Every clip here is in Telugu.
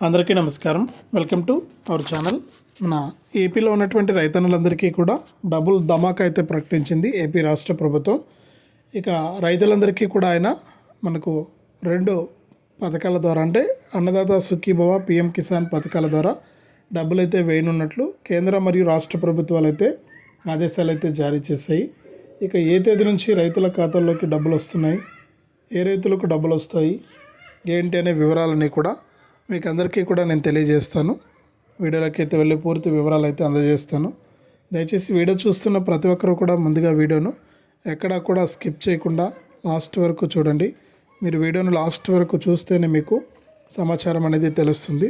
అందరికీ నమస్కారం. Welcome to our channel. మన ఏపీలో ఉన్నటువంటి రైతన్నులందరికీ కూడా డబుల్ ధమాకా అయితే ప్రకటించింది ఏపీ రాష్ట్ర ప్రభుత్వం. ఇక రైతులందరికీ కూడా ఆయన మనకు రెండు పథకాల ద్వారా అంటే అన్నదాత సుఖీభవ పిఎం కిసాన్ పథకాల ద్వారా డబ్బులు అయితే వేయనున్నట్లు కేంద్ర మరియు రాష్ట్ర ప్రభుత్వాలు అయితే ఆదేశాలు అయితే జారీ చేశాయి. ఇక ఏ తేదీ నుంచి రైతుల ఖాతాల్లోకి డబ్బులు వస్తున్నాయి? ఏ రైతులకు డబ్బులు వస్తాయి? ఏంటి అనే వివరాలన్నీ కూడా మీకు అందరికీ కూడా నేను తెలియజేస్తాను. వీడియోలోకి అయితే వెళ్ళి పూర్తి వివరాలు అయితే అందజేస్తాను. దయచేసి వీడియో చూస్తున్న ప్రతి ఒక్కరు కూడా ముందుగా వీడియోను ఎక్కడా కూడా స్కిప్ చేయకుండా లాస్ట్ వరకు చూడండి. మీరు వీడియోను లాస్ట్ వరకు చూస్తేనే మీకు సమాచారం అనేది తెలుస్తుంది.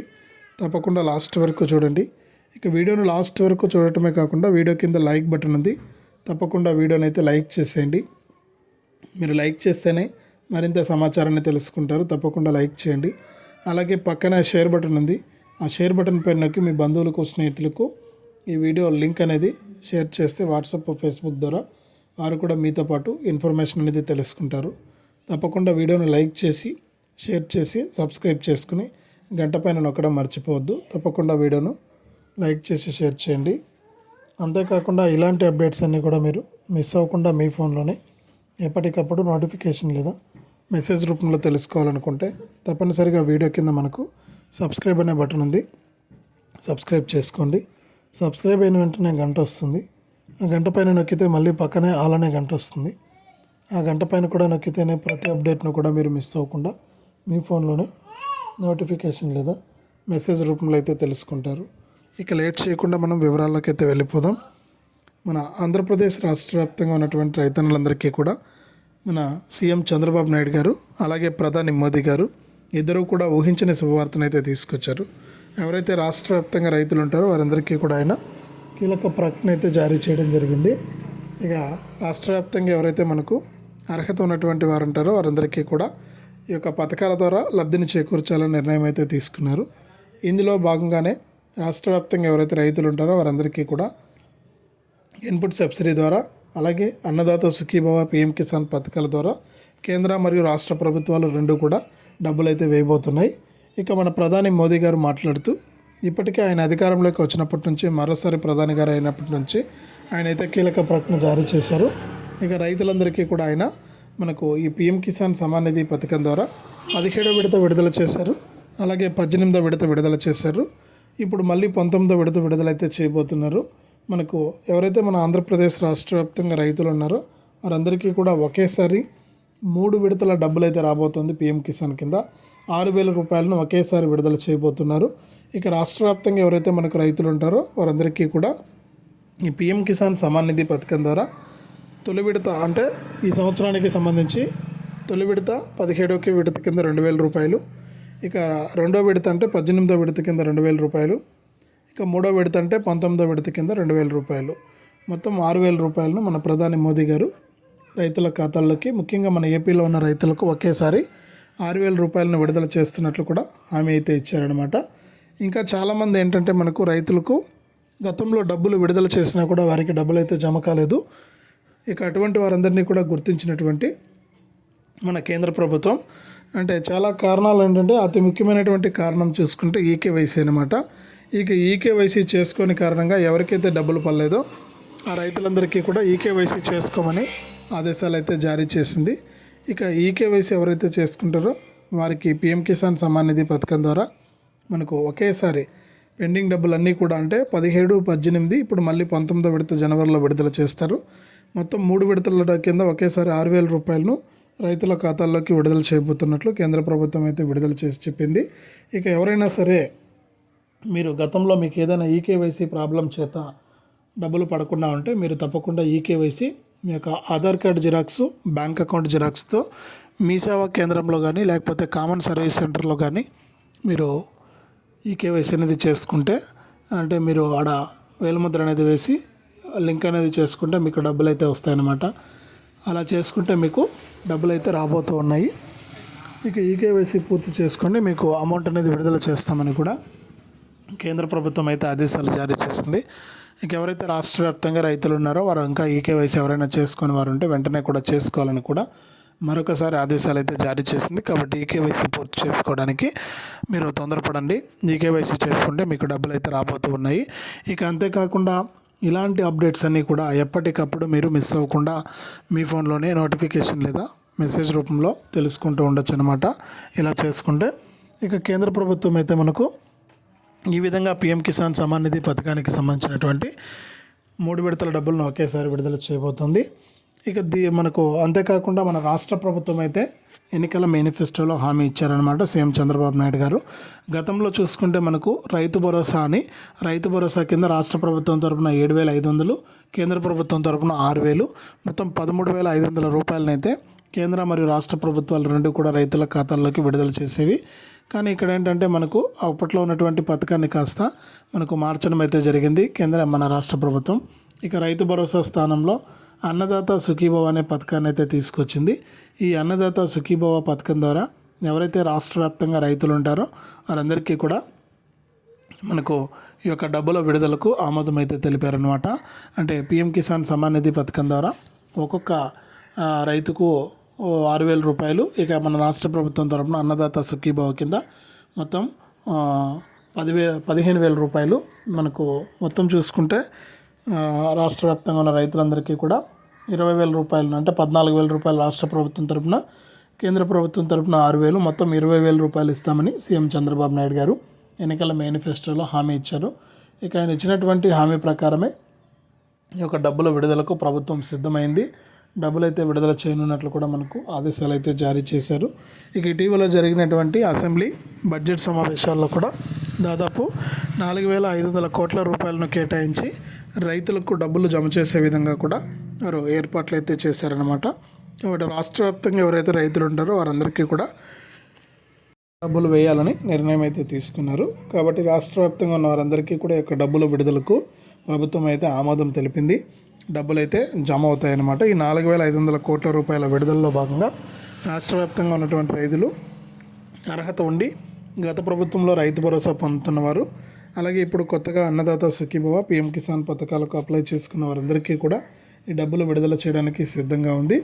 తప్పకుండా లాస్ట్ వరకు చూడండి. ఇక వీడియోను లాస్ట్ వరకు చూడటమే కాకుండా వీడియో కింద లైక్ బటన్ ఉంది. తప్పకుండా వీడియోని అయితే లైక్ చేసేయండి. మీరు లైక్ చేస్తేనే మరింత సమాచారాన్ని తెలుసుకుంటారు. తప్పకుండా లైక్ చేయండి. అలాగే పక్కన షేర్ బటన్ ఉంది. ఆ షేర్ బటన్ పైన నొక్కి మీ బంధువులకు స్నేహితులకు ఈ వీడియో లింక్ అనేది షేర్ చేస్తే వాట్సాప్ ఫేస్బుక్ ద్వారా వారు కూడా మీతో పాటు ఇన్ఫర్మేషన్ అనేది తెలుసుకుంటారు. తప్పకుండా వీడియోను లైక్ చేసి షేర్ చేసి సబ్స్క్రైబ్ చేసుకుని గంట పైన నొక్కడం మర్చిపోవద్దు. తప్పకుండా వీడియోను లైక్ చేసి షేర్ చేయండి. అంతేకాకుండా ఇలాంటి అప్డేట్స్ అన్నీ కూడా మీరు మిస్ అవ్వకుండా మీ ఫోన్లోనే ఎప్పటికప్పుడు నోటిఫికేషన్ లేదా మెసేజ్ రూపంలో తెలుసుకోవాలనుకుంటే తప్పనిసరిగా వీడియో కింద మనకు సబ్స్క్రైబ్ అనే బటన్ ఉంది. సబ్స్క్రైబ్ చేసుకోండి. సబ్స్క్రైబ్ అయిన వెంటనే గంట వస్తుంది. ఆ గంట పైన నొక్కితే మళ్ళీ పక్కనే ఆల్ అనే గంట వస్తుంది. ఆ గంట పైన కూడా నొక్కితేనే ప్రతి అప్డేట్ను కూడా మీరు మిస్ అవ్వకుండా మీ ఫోన్లోనే నోటిఫికేషన్ లేదా మెసేజ్ రూపంలో అయితే తెలుసుకుంటారు. ఇక లేట్ చేయకుండా మనం వివరాల్లోకి అయితే వెళ్ళిపోదాం. మన ఆంధ్రప్రదేశ్ రాష్ట్ర వ్యాప్తంగా ఉన్నటువంటి రైతన్నులందరికీ కూడా మన సీఎం చంద్రబాబు నాయుడు గారు అలాగే ప్రధాని మోదీ గారు ఇద్దరూ కూడా ఊహించని శుభవార్తనైతే తీసుకొచ్చారు. ఎవరైతే రాష్ట్ర వ్యాప్తంగా రైతులు ఉంటారో వారందరికీ కూడా ఆయన కీలక ప్రకటన అయితే జారీ చేయడం జరిగింది. ఇక రాష్ట్ర వ్యాప్తంగా ఎవరైతే మనకు అర్హత ఉన్నటువంటి వారు ఉంటారో వారందరికీ కూడా ఈ యొక్క పథకాల ద్వారా లబ్ధిని చేకూర్చాలని నిర్ణయం అయితే తీసుకున్నారు. ఇందులో భాగంగానే రాష్ట్ర వ్యాప్తంగా ఎవరైతే రైతులు ఉంటారో వారందరికీ కూడా ఇన్పుట్ సబ్సిడీ ద్వారా అలాగే అన్నదాత సుఖీభవ పిఎం కిసాన్ పథకాల ద్వారా కేంద్ర మరియు రాష్ట్ర ప్రభుత్వాలు రెండు కూడా డబ్బులు అయితే వేయబోతున్నాయి. ఇక మన ప్రధాని మోదీ గారు మాట్లాడుతూ ఇప్పటికే ఆయన అధికారంలోకి వచ్చినప్పటి నుంచి మరోసారి ప్రధాని గారు అయినప్పటి నుంచి ఆయన అయితే కీలక ప్రకటన జారీ చేశారు. ఇక రైతులందరికీ కూడా ఆయన మనకు ఈ పిఎం కిసాన్ సమాన్ నిధి పథకం ద్వారా పదిహేడో విడత విడుదల చేశారు. అలాగే పద్దెనిమిదో విడత విడుదల చేశారు. ఇప్పుడు మళ్ళీ పంతొమ్మిదో విడత విడుదలైతే చేయబోతున్నారు. మనకు ఎవరైతే మన ఆంధ్రప్రదేశ్ రాష్ట్ర వ్యాప్తంగా రైతులు ఉన్నారో వారందరికీ కూడా ఒకేసారి మూడు విడతల డబ్బులు అయితే రాబోతుంది పిఎం కిసాన్ కింద. ఆరు వేల రూపాయలను ఒకేసారి విడుదల చేయబోతున్నారు. ఇక రాష్ట్ర వ్యాప్తంగా ఎవరైతే మనకు రైతులు ఉంటారో వారందరికీ కూడా ఈ పిఎం కిసాన్ సమాన్ నిధి పథకం ద్వారా తొలి విడత అంటే ఈ సంవత్సరానికి సంబంధించి తొలి విడత పదిహేడోకి విడత కింద రెండు వేల రూపాయలు. ఇక రెండో విడత అంటే పద్దెనిమిదో విడత కింద రెండు వేల రూపాయలు. ఇక మూడో విడత అంటే పంతొమ్మిదో విడత కింద రెండు వేల రూపాయలు. మొత్తం ఆరు వేల రూపాయలను మన ప్రధాని మోదీ గారు రైతుల ఖాతాల్లోకి ముఖ్యంగా మన ఏపీలో ఉన్న రైతులకు ఒకేసారి ఆరు వేల రూపాయలను విడుదల చేస్తున్నట్లు కూడా హామీ అయితే ఇచ్చారనమాట ఇంకా చాలామంది ఏంటంటే మనకు రైతులకు గతంలో డబ్బులు విడుదల చేసినా కూడా వారికి డబ్బులు అయితే జమ కాలేదు. ఇక అటువంటి వారందరినీ కూడా గుర్తించినటువంటి మన కేంద్ర ప్రభుత్వం అంటే చాలా కారణాలు ఏంటంటే అతి ముఖ్యమైనటువంటి కారణం చూసుకుంటే ఈకేవైసీ అనమాట ఇక ఈకేవైసీ చేసుకొని కారణంగా ఎవరికైతే డబ్బులు పడలేదో ఆ రైతులందరికీ కూడా ఈకేవైసీ చేసుకోమని ఆదేశాలు అయితే జారీ చేసింది. ఇక ఈకేవైసీ ఎవరైతే చేసుకుంటారో వారికి పిఎం కిసాన్ సమ్మాన్ నిధి పథకం ద్వారా మనకు ఒకేసారి పెండింగ్ డబ్బులన్నీ కూడా అంటే పదిహేడు పద్దెనిమిది ఇప్పుడు మళ్ళీ పంతొమ్మిదో విడత జనవరిలో విడుదల చేస్తారు. మొత్తం మూడు విడతల కింద ఒకేసారి ఆరు వేల రూపాయలను రైతుల ఖాతాల్లోకి విడుదల చేయబోతున్నట్లు కేంద్ర ప్రభుత్వం అయితే విడుదల చేసి చెప్పింది. ఇక ఎవరైనా సరే మీరు గతంలో మీకు ఏదైనా ఈకేవైసీ ప్రాబ్లం చేత డబ్బులు పడకుండా ఉంటే మీరు తప్పకుండా ఈకేవైసీ మీ యొక్క Aadhaar card xerox bank account జిరాక్స్తో మీ సేవా కేంద్రంలో కానీ లేకపోతే కామన్ సర్వీస్ సెంటర్లో కానీ మీరు ఈ కేవైసీ అనేది చేసుకుంటే అంటే మీరు ఆడ వేలముద్ర అనేది వేసి లింక్ అనేది చేసుకుంటే మీకు డబ్బులు అయితే వస్తాయన్నమాట. అలా చేసుకుంటే మీకు డబ్బులు అయితే రాబోతూ ఉన్నాయి. ఇక ఈ కేవైసీ పూర్తి చేసుకోండి. మీకు అమౌంట్ అనేది విడుదల చేస్తామని కూడా కేంద్ర ప్రభుత్వం అయితే ఆదేశాలు జారీ చేస్తుంది ఇంకెవరైతే రాష్ట్ర వ్యాప్తంగా రైతులు ఉన్నారో వారు ఇంకా ఈ కేవైసీ ఎవరైనా చేసుకుని వారు ఉంటే వెంటనే కూడా చేసుకోవాలని కూడా మరొకసారి ఆదేశాలు అయితే జారీ చేసింది. కాబట్టి ఈకేవైసీ పూర్తి చేసుకోవడానికి మీరు తొందరపడండి. ఈకేవైసీ చేసుకుంటే మీకు డబ్బులు అయితే రాబోతూ ఉన్నాయి. ఇక అంతేకాకుండా ఇలాంటి అప్డేట్స్ అన్నీ కూడా ఎప్పటికప్పుడు మీరు మిస్ అవ్వకుండా మీ ఫోన్లోనే నోటిఫికేషన్ లేదా మెసేజ్ రూపంలో తెలుసుకుంటూ ఉండొచ్చు అనమాట ఇలా చేసుకుంటే ఇక కేంద్ర ప్రభుత్వం అయితే మనకు ఈ విధంగా పిఎం కిసాన్ సమాన్ నిధి పథకానికి సంబంధించినటువంటి మూడు విడతల డబ్బులను ఒకేసారి విడుదల చేయబోతుంది. ఇక దీ మనకు అంతేకాకుండా మన రాష్ట్ర ప్రభుత్వం అయితే ఎన్నికల మేనిఫెస్టోలో హామీ ఇచ్చారనమాట సీఎం చంద్రబాబు నాయుడు గారు. గతంలో చూసుకుంటే మనకు రైతు భరోసా అని రైతు భరోసా కింద రాష్ట్ర ప్రభుత్వం తరపున ఏడు వేల ఐదు వందలు కేంద్ర ప్రభుత్వం తరపున ఆరు వేలు మొత్తం పదమూడు వేల ఐదు వందల రూపాయలనైతే కేంద్ర మరియు రాష్ట్ర ప్రభుత్వాలు రెండు కూడా రైతుల ఖాతాల్లోకి విడుదల చేసేవి. కానీ ఇక్కడ ఏంటంటే మనకు అప్పట్లో ఉన్నటువంటి పథకాన్ని కాస్త మనకు మార్చడం అయితే జరిగింది. కేంద్ర మన రాష్ట్ర ప్రభుత్వం. ఇక రైతు భరోసా స్థానంలో అన్నదాత సుఖీభవ అనే పథకాన్ని అయితే తీసుకొచ్చింది. ఈ అన్నదాత సుఖీభవ పథకం ద్వారా ఎవరైతే రాష్ట్ర వ్యాప్తంగా రైతులు ఉంటారో వారందరికీ కూడా మనకు ఈ యొక్క డబ్బుల విడుదలకు ఆమోదం అయితే తెలిపారనమాట అంటే పిఎం కిసాన్ సమ్మాన్ నిధి పథకం ద్వారా ఒక్కొక్క రైతుకు ఆరు వేల రూపాయలు. ఇక మన రాష్ట్ర ప్రభుత్వం తరపున అన్నదాత సుఖీభావ కింద మొత్తం పదివే పదిహేను వేల రూపాయలు మనకు మొత్తం చూసుకుంటే రాష్ట్ర వ్యాప్తంగా ఉన్న రైతులందరికీ కూడా ఇరవై వేల రూపాయలు అంటే పద్నాలుగు వేల రూపాయలు రాష్ట్ర ప్రభుత్వం తరపున కేంద్ర ప్రభుత్వం తరపున ఆరు వేలు మొత్తం ఇరవై వేల రూపాయలు ఇస్తామని సీఎం చంద్రబాబు నాయుడు గారు ఎన్నికల మేనిఫెస్టోలో హామీ ఇచ్చారు. ఇక ఆయన ఇచ్చినటువంటి హామీ ప్రకారమే ఈ యొక్క డబ్బుల విడుదలకు ప్రభుత్వం సిద్ధమైంది. డబ్బులు అయితే విడుదల చేయనున్నట్లు కూడా మనకు ఆదేశాలు అయితే జారీ చేశారు. ఇక ఇటీవల జరిగినటువంటి అసెంబ్లీ బడ్జెట్ సమావేశాల్లో కూడా దాదాపు నాలుగు వేల ఐదు వందల కోట్ల రూపాయలను కేటాయించి రైతులకు డబ్బులు జమ చేసే విధంగా కూడా వారు ఏర్పాట్లు అయితే చేశారనమాట కాబట్టి రాష్ట్ర వ్యాప్తంగా ఎవరైతే రైతులు ఉంటారో వారందరికీ కూడా డబ్బులు వేయాలని నిర్ణయం అయితే తీసుకున్నారు. కాబట్టి రాష్ట్ర వ్యాప్తంగా ఉన్న వారందరికీ కూడా యొక్క డబ్బుల విడుదలకు ప్రభుత్వం అయితే ఆమోదం తెలిపింది. డబ్బులు అయితే జమ అవుతాయన్నమాట ఈ నాలుగు వేల ఐదు వందల కోట్ల రూపాయల విడుదలలో భాగంగా రాష్ట్ర వ్యాప్తంగా ఉన్నటువంటి రైతులు అర్హత ఉండి గత ప్రభుత్వంలో రైతు భరోసా పొందుతున్నవారు అలాగే ఇప్పుడు కొత్తగా అన్నదాత సుఖీభవ పిఎం కిసాన్ పథకాలకు అప్లై చేసుకున్న వారందరికీ కూడా ఈ డబ్బులు విడుదల చేయడానికి సిద్ధంగా ఉంది.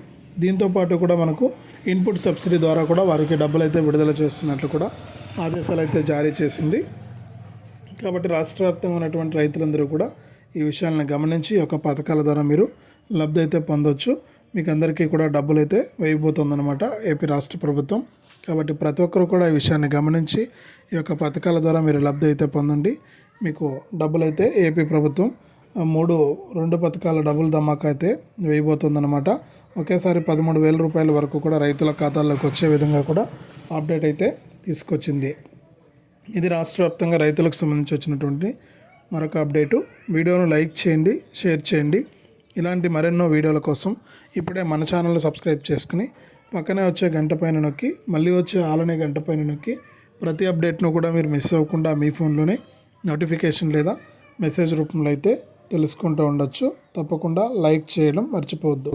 దీంతో పాటు కూడా మనకు ఇన్పుట్ సబ్సిడీ ద్వారా కూడా వారికి డబ్బులు అయితే విడుదల చేస్తున్నట్లు కూడా ఆదేశాలు అయితే జారీ చేసింది. కాబట్టి రాష్ట్ర వ్యాప్తంగా ఉన్నటువంటి రైతులందరూ కూడా ఈ విషయాలను గమనించి ఈ యొక్క పథకాల ద్వారా మీరు లబ్ధి అయితే పొందొచ్చు. మీకు అందరికీ కూడా డబ్బులు అయితే వేయబోతుందన్నమాట ఏపీ రాష్ట్ర ప్రభుత్వం. కాబట్టి ప్రతి ఒక్కరు కూడా ఈ విషయాన్ని గమనించి ఈ యొక్క పథకాల ద్వారా మీరు లబ్ధి అయితే పొందండి. మీకు డబ్బులు అయితే ఏపీ ప్రభుత్వం మూడు రెండు పథకాల డబ్బులు ధమాకా అయితే వేయబోతుందన్నమాట. ఒకేసారి పదమూడు వేల రూపాయల వరకు కూడా రైతుల ఖాతాల్లోకి వచ్చే విధంగా కూడా అప్డేట్ అయితే తీసుకొచ్చింది. ఇది రాష్ట్ర వ్యాప్తంగా రైతులకు సంబంధించి వచ్చినటువంటి మరొక అప్డేటు. వీడియోను లైక్ చేయండి షేర్ చేయండి. ఇలాంటి మరెన్నో వీడియోల కోసం ఇప్పుడే మన ఛానల్ సబ్స్క్రైబ్ చేసుకుని పక్కనే వచ్చే గంట పైన నొక్కి మళ్ళీ వచ్చే ఆలనే గంట పైన నొక్కి ప్రతి అప్డేట్ను కూడా మీరు మిస్ అవ్వకుండా మీ ఫోన్లోనే నోటిఫికేషన్ లేదా మెసేజ్ రూపంలో అయితే తెలుసుకుంటూ ఉండొచ్చు. తప్పకుండా లైక్ చేయడం మర్చిపోవద్దు.